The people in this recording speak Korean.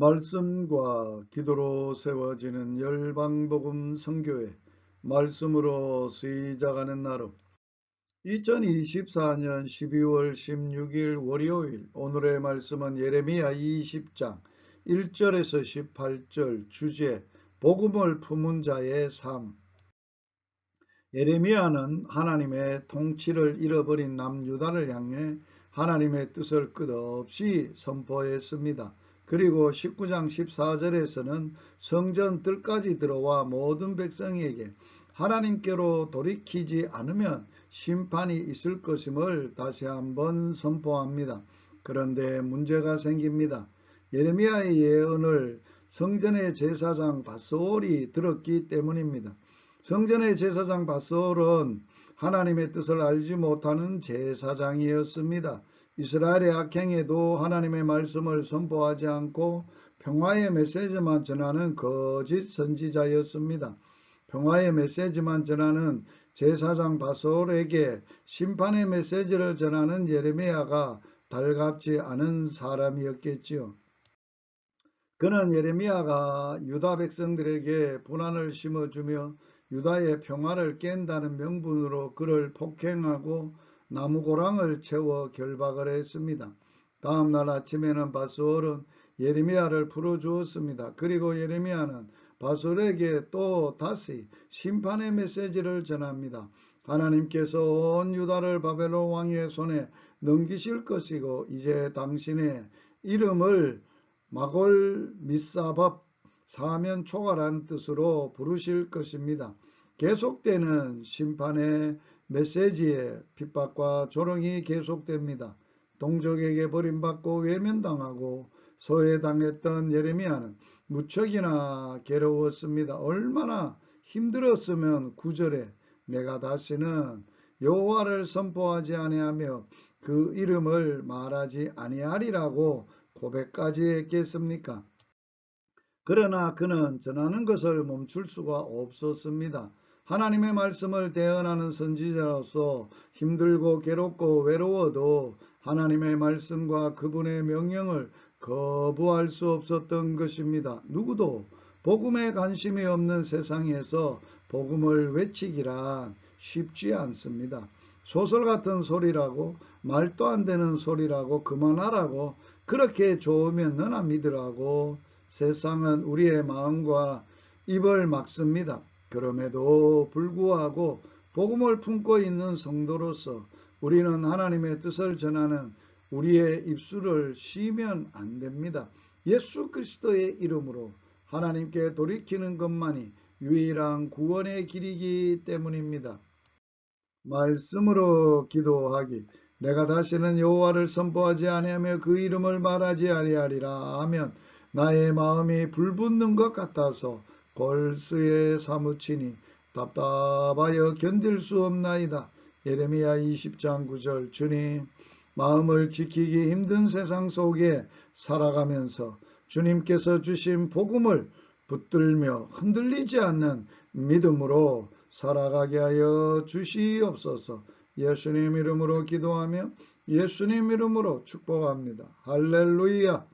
말씀과 기도로 세워지는 열방복음 선교회 말씀으로 시작하는 나름 2024년 12월 16일 월요일 오늘의 말씀은 예레미야 20장 1절에서 18절 주제 복음을 품은 자의 삶 예레미야는 하나님의 통치를 잃어버린 남유다를 향해 하나님의 뜻을 끝없이 선포했습니다. 그리고 19장 14절에서는 성전 뜰까지 들어와 모든 백성에게 하나님께로 돌이키지 않으면 심판이 있을 것임을 다시 한번 선포합니다. 그런데 문제가 생깁니다. 예레미야의 예언을 성전의 제사장 바솔이 들었기 때문입니다. 성전의 제사장 바솔은 하나님의 뜻을 알지 못하는 제사장이었습니다. 이스라엘의 악행에도 하나님의 말씀을 선포하지 않고 평화의 메시지만 전하는 거짓 선지자였습니다. 평화의 메시지만 전하는 제사장 바솔에게 심판의 메시지를 전하는 예레미야가 달갑지 않은 사람이었겠지요. 그는 예레미야가 유다 백성들에게 분한을 심어주며 유다의 평화를 깬다는 명분으로 그를 폭행하고 나무고랑을 채워 결박을 했습니다. 다음 날 아침에는 바솔은 예레미야를 풀어주었습니다. 그리고 예레미야는 바솔에게 또 다시 심판의 메시지를 전합니다. 하나님께서 온 유다를 바벨론 왕의 손에 넘기실 것이고 이제 당신의 이름을 마골 미사법 사면 초과란 뜻으로 부르실 것입니다. 계속되는 심판의 메시지에 핍박과 조롱이 계속됩니다. 동족에게 버림받고 외면당하고 소외당했던 예레미야는 무척이나 괴로웠습니다. 얼마나 힘들었으면 구절에 내가 다시는 여호와를 선포하지 아니하며 그 이름을 말하지 아니하리라고 고백까지 했겠습니까? 그러나 그는 전하는 것을 멈출 수가 없었습니다. 하나님의 말씀을 대언하는 선지자로서 힘들고 괴롭고 외로워도 하나님의 말씀과 그분의 명령을 거부할 수 없었던 것입니다. 누구도 복음에 관심이 없는 세상에서 복음을 외치기란 쉽지 않습니다. 소설 같은 소리라고 말도 안 되는 소리라고 그만하라고 그렇게 좋으면 너나 믿으라고 세상은 우리의 마음과 입을 막습니다. 그럼에도 불구하고 복음을 품고 있는 성도로서 우리는 하나님의 뜻을 전하는 우리의 입술을 쉬면 안 됩니다. 예수 그리스도의 이름으로 하나님께 돌이키는 것만이 유일한 구원의 길이기 때문입니다. 말씀으로 기도하기 내가 다시는 여호와를 선포하지 아니하며 그 이름을 말하지 아니하리라 하면 나의 마음이 불붙는 것 같아서 골수에 사무치니 답답하여 견딜 수 없나이다. 예레미야 20장 9절 주님 마음을 지키기 힘든 세상 속에 살아가면서 주님께서 주신 복음을 붙들며 흔들리지 않는 믿음으로 살아가게 하여 주시옵소서 예수님 이름으로 기도하며 예수님 이름으로 축복합니다. 할렐루야